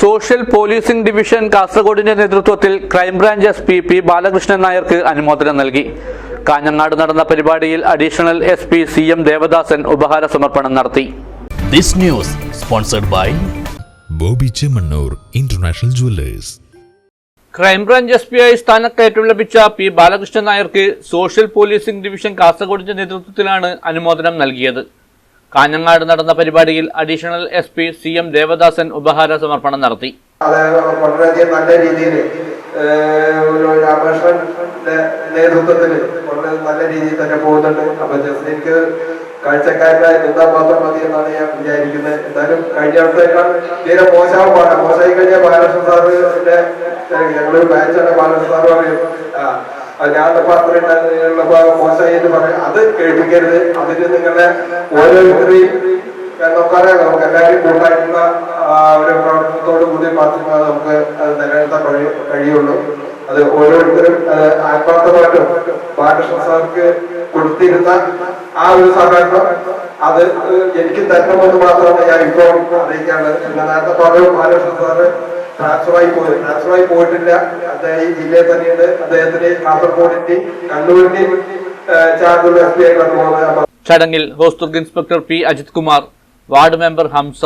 Social policing division കാസർഗോഡിന്റെ നേതൃത്വത്തിൽ crime branch S P P Balakrishnan നായർക്ക് അനുമോദനം നൽകി. കാഞ്ഞങ്ങാട് നടന്ന പരിപാടിയിൽ additional S P C M Devadasan ഉപഹാര സമർപ്പണം നടത്തി. This news sponsored by Bobby Chemmanur international jewellers. Crime branch S P ആയി സ്ഥാനക്കയറ്റം ലഭിച്ച പി ബാലകൃഷ്ണൻ നായർക്ക് സോഷ്യൽ പോലീസിംഗ് ഡിവിഷൻ കാസർഗോഡിന്റെ നേതൃത്വത്തിലാണ് അനുമോദനം നൽകിയത്. കാഞ്ഞങ്ങാട് നടന്ന പരിപാടിയിൽ additional S P C M Devadasan ഉപഹാര സമർപ്പണം നടത്തി. വളരെയധികം നല്ല രീതിയിൽ നേതൃത്വത്തിൽ നല്ല രീതിയിൽ തന്നെ പോകുന്നുണ്ട്. അപ്പൊ എനിക്ക് കാഴ്ചക്കാരനായി നിന്നാൽ മാത്രം മതി എന്നാണ് ഞാൻ വിചാരിക്കുന്നത്. എന്തായാലും കഴിഞ്ഞ അടുത്തേക്കാൾ തീരെ മോശമാണ് മോശമായി കഴിഞ്ഞാൽ ബാലകൃഷ്ണൻ സാറിന്റെ ഞങ്ങളൊരു ബാച്ചാണ് ബാലകൃഷ്ണൻ സാറ് പറയും ആ പാത്രം പാത്രമുള്ളപ്പോ മോശമായി എന്ന് പറയും അത് കേൾപ്പിക്കരുത്. അതിന് നിങ്ങളുടെ ഓരോരുത്തരെയും നമുക്കറിയാം നമുക്ക് എല്ലാവരും കൂട്ടായിട്ടുള്ള ഒരു പ്രവർത്തനത്തോട് കൂടി മാത്രമേ നമുക്ക് അത് നിലനിർത്താൻ കഴിയൂ കഴിയുള്ളൂ. അത് ഓരോരുത്തരും ആത്മാർത്ഥമായിട്ടും ബാലകൃഷ്ണ സാർക്ക് കൊടുത്തിരുന്ന ആ ഒരു സഹകരണം അത് എനിക്ക് തരണമെന്ന് മാത്രമാണ് ഞാൻ ഇപ്പോൾ പിന്നെ നേരത്തെ പറഞ്ഞു ബാലകൃഷ്ണ സാറ് ട്രാൻസ്ഫറായി പോയത് ട്രാൻസ്ഫറായി പോയിട്ടില്ല. അദ്ദേഹം ഈ ജില്ലയിൽ തന്നെയുണ്ട്. അദ്ദേഹത്തിന് കാസർഗോഡിന്റെയും കണ്ണൂരിന്റെയും ചാർജുള്ള എസ് പി ആയി കണ്ടുപോകുന്നത് അപ്പൊ ചടങ്ങിൽ Hosdurg inspector P. Ajith Kumar ward member Hamsa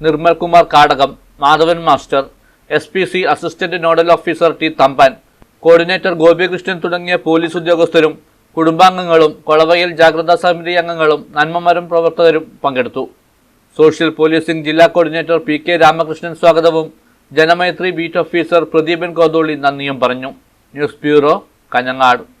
Nirmal Kumar Kadakam Madhavan master S P C assistant nodal officer T. Thamban coordinator Gopikrishnan തുടങ്ങിയ പോലീസ് ഉദ്യോഗസ്ഥരും കുടുംബാംഗങ്ങളും കൊളവയിൽ ജാഗ്രതാ സമിതി അംഗങ്ങളും നന്മമരം പ്രവർത്തകരും പങ്കെടുത്തു. സോഷ്യൽ പോലീസിംഗ് ജില്ലാ കോർഡിനേറ്റർ പി. കെ. രാമകൃഷ്ണൻ സ്വാഗതവും ജനമൈത്രി ബീറ്റ് ഓഫീസർ പ്രദീപൻ കോതോളി നന്ദിയും പറഞ്ഞു. News bureau Kanhangad.